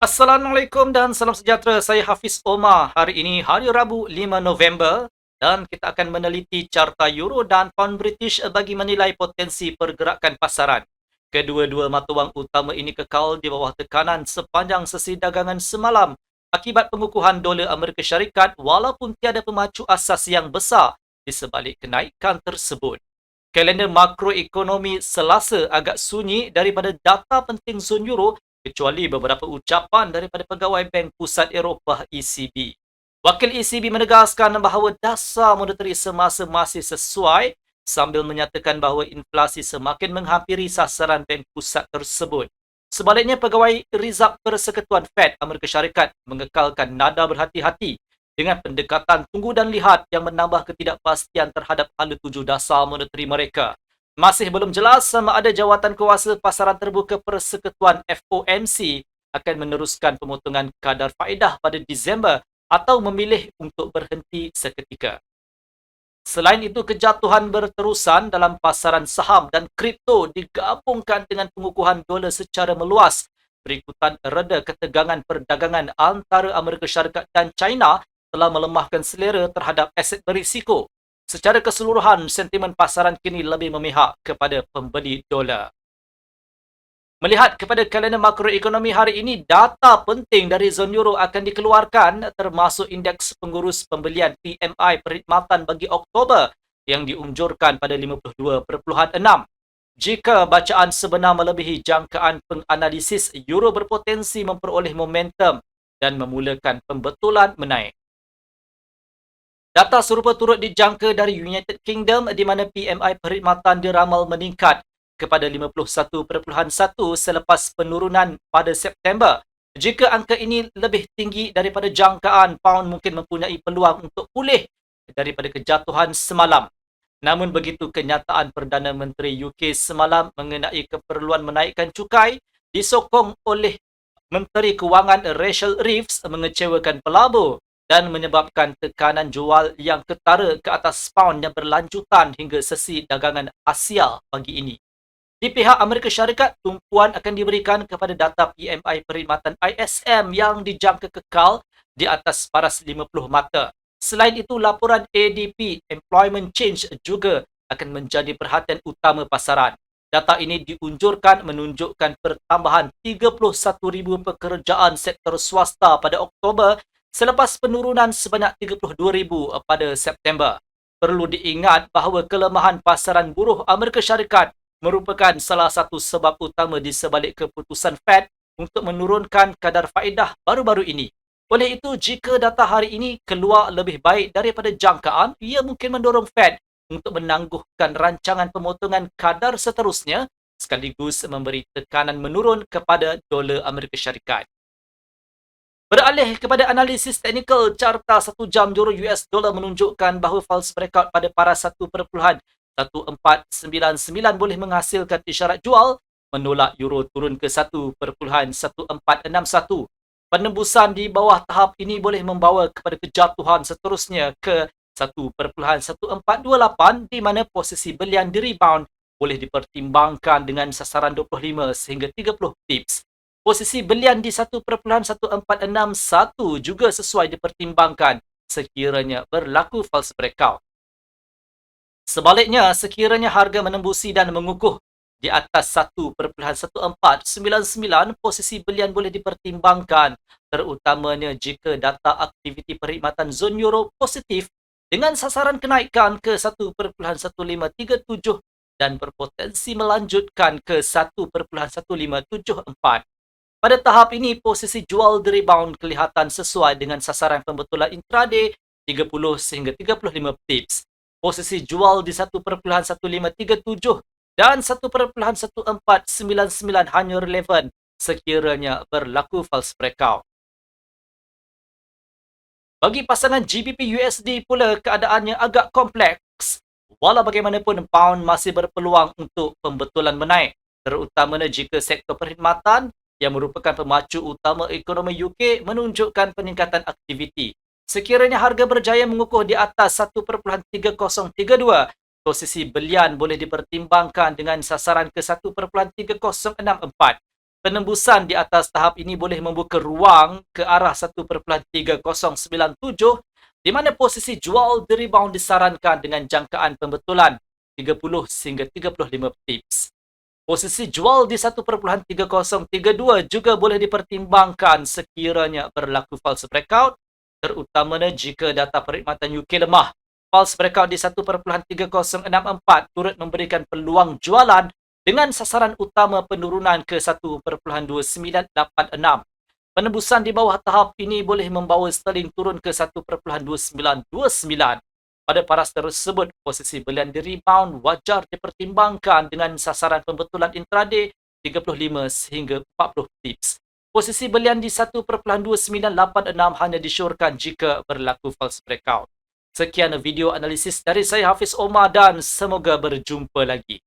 Assalamualaikum dan salam sejahtera. Saya Hafiz Omar. Hari ini hari Rabu 5 November dan kita akan meneliti carta euro dan pound British bagi menilai potensi pergerakan pasaran. Kedua-dua mata wang utama ini kekal di bawah tekanan sepanjang sesi dagangan semalam akibat pengukuhan dolar Amerika Syarikat walaupun tiada pemacu asas yang besar di sebalik kenaikan tersebut. Kalender makroekonomi selasa agak sunyi daripada data penting zon euro kecuali beberapa ucapan daripada pegawai Bank Pusat Eropah ECB. Wakil ECB menegaskan bahawa dasar monetary semasa masih sesuai sambil menyatakan bahawa inflasi semakin menghampiri sasaran Bank Pusat tersebut. Sebaliknya, pegawai Rizab Persekutuan Fed Amerika Syarikat mengekalkan nada berhati-hati dengan pendekatan tunggu dan lihat yang menambah ketidakpastian terhadap hala tuju dasar monetary mereka. Masih belum jelas sama ada jawatan kuasa pasaran terbuka persekutuan FOMC akan meneruskan pemotongan kadar faedah pada Disember atau memilih untuk berhenti seketika. Selain itu, kejatuhan berterusan dalam pasaran saham dan kripto digabungkan dengan pengukuhan dolar secara meluas berikutan reda ketegangan perdagangan antara Amerika Syarikat dan China telah melemahkan selera terhadap aset berisiko Secara keseluruhan, sentimen pasaran kini lebih memihak kepada pembeli dolar. Melihat kepada kalender makroekonomi hari ini, data penting dari zon euro akan dikeluarkan termasuk indeks pengurus pembelian PMI perkhidmatan bagi Oktober yang diunjurkan pada 52.6. Jika bacaan sebenar melebihi jangkaan penganalisis, euro berpotensi memperoleh momentum dan memulakan pembetulan menaik. Data serupa turut dijangka dari United Kingdom di mana PMI perkhidmatan diramal meningkat kepada 51.1 selepas penurunan pada September. Jika angka ini lebih tinggi daripada jangkaan, pound mungkin mempunyai peluang untuk pulih daripada kejatuhan semalam. Namun begitu kenyataan Perdana Menteri UK semalam mengenai keperluan menaikkan cukai disokong oleh Menteri Kewangan Rachel Reeves mengecewakan pelabur dan menyebabkan tekanan jual yang ketara ke atas pound yang berlanjutan hingga sesi dagangan Asia pagi ini. Di pihak Amerika Syarikat, tumpuan akan diberikan kepada data PMI perkhidmatan ISM yang dijangka kekal di atas paras 50 mata. Selain itu, laporan ADP Employment Change juga akan menjadi perhatian utama pasaran. Data ini diunjurkan menunjukkan pertambahan 31,000 pekerjaan sektor swasta pada Oktober selepas penurunan sebanyak 32,000 pada September. Perlu diingat bahawa kelemahan pasaran buruh Amerika Syarikat merupakan salah satu sebab utama di sebalik keputusan Fed untuk menurunkan kadar faedah baru-baru ini. Oleh itu, jika data hari ini keluar lebih baik daripada jangkaan, ia mungkin mendorong Fed untuk menangguhkan rancangan pemotongan kadar seterusnya sekaligus memberi tekanan menurun kepada dolar Amerika Syarikat. Beralih kepada analisis teknikal, carta satu jam euro US dollar menunjukkan bahawa false breakout pada paras 1.1499 boleh menghasilkan isyarat jual menolak euro turun ke 1.1461. Penembusan di bawah tahap ini boleh membawa kepada kejatuhan seterusnya ke 1.1428 di mana posisi belian di rebound boleh dipertimbangkan dengan sasaran 25 sehingga 30 pips. Posisi belian di 1.1461 juga sesuai dipertimbangkan sekiranya berlaku false breakout. Sebaliknya, sekiranya harga menembusi dan mengukuh di atas 1.1499, posisi belian boleh dipertimbangkan terutamanya jika data aktiviti perkhidmatan zon euro positif dengan sasaran kenaikan ke 1.1537 dan berpotensi melanjutkan ke 1.1574. Pada tahap ini, posisi jual di rebound kelihatan sesuai dengan sasaran pembetulan intraday 30 sehingga 35 pips. Posisi jual di 1.1537 dan 1.1499 hanya relevan sekiranya berlaku false breakout. Bagi pasangan GBP USD pula keadaannya agak kompleks. Walau bagaimanapun pound masih berpeluang untuk pembetulan menaik terutamanya jika sektor perkhidmatan yang merupakan pemacu utama ekonomi UK menunjukkan peningkatan aktiviti. Sekiranya harga berjaya mengukuh di atas 1.3032, posisi belian boleh dipertimbangkan dengan sasaran ke 1.3064. Penembusan di atas tahap ini boleh membuka ruang ke arah 1.3097 di mana posisi jual di rebound disarankan dengan jangkaan pembetulan 30 hingga 35 tips. Posisi jual di 1.3032 juga boleh dipertimbangkan sekiranya berlaku false breakout terutamanya jika data perkhidmatan UK lemah. False breakout di 1.3064 turut memberikan peluang jualan dengan sasaran utama penurunan ke 1.2986. Penembusan di bawah tahap ini boleh membawa sterling turun ke 1.2929. Pada paras tersebut, posisi belian di rebound wajar dipertimbangkan dengan sasaran pembetulan intraday 35 hingga 40 tips. Posisi belian di 1.2986 hanya disyorkan jika berlaku false breakout. Sekian video analisis dari saya Hafiz Omar dan semoga berjumpa lagi.